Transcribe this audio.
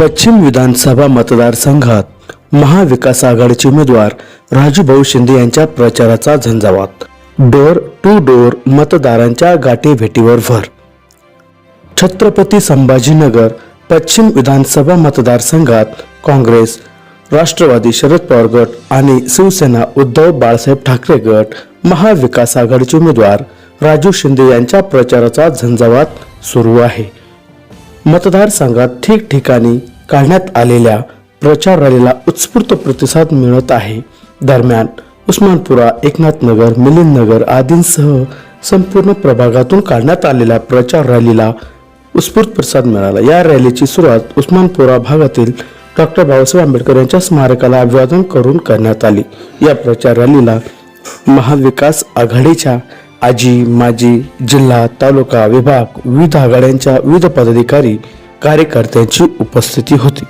पश्चिम विधानसभा मतदारसंघात महाविकास आघाडीचे उमेदवार राजूभाऊ शिंदे यांच्या प्रचाराचा झंझावात. डोर टू डोर मतदारांच्या गाठीभेटीवर भर. छत्रपती संभाजीनगर पश्चिम विधानसभा मतदारसंघात काँग्रेस राष्ट्रवादी शरद पवार गट आणि शिवसेना उद्धव बाळासाहेब ठाकरे गट महाविकास आघाडीचे उमेदवार राजू शिंदे यांच्या प्रचाराचा झंझावात सुरू आहे. मतदारसंघात ठिकठिकाणी काढण्यात आलेल्या प्रचार रॅलीला उत्स्फूर्त प्रतिसाद मिळत आहे. दरम्यान उस्मानपुरा एकनाथनगर मिलिंदनगर आदींसह संपूर्ण प्रभागातून काढण्यात आलेल्या प्रचार रॅलीला उत्स्फूर्त प्रतिसाद मिळाला. या रॅलीची सुरुवात उस्मानपुरा भागातील डॉक्टर बाबासाहेब आंबेडकर यांच्या स्मारकाला अभिवादन करून करण्यात आली. या प्रचार रॅलीला महाविकास आघाडीच्या आजी माजी जिल्हा तालुका विभाग विविध आघाड्यांच्या विविध पदाधिकारी कार्यकर्त्यांची उपस्थिती होती.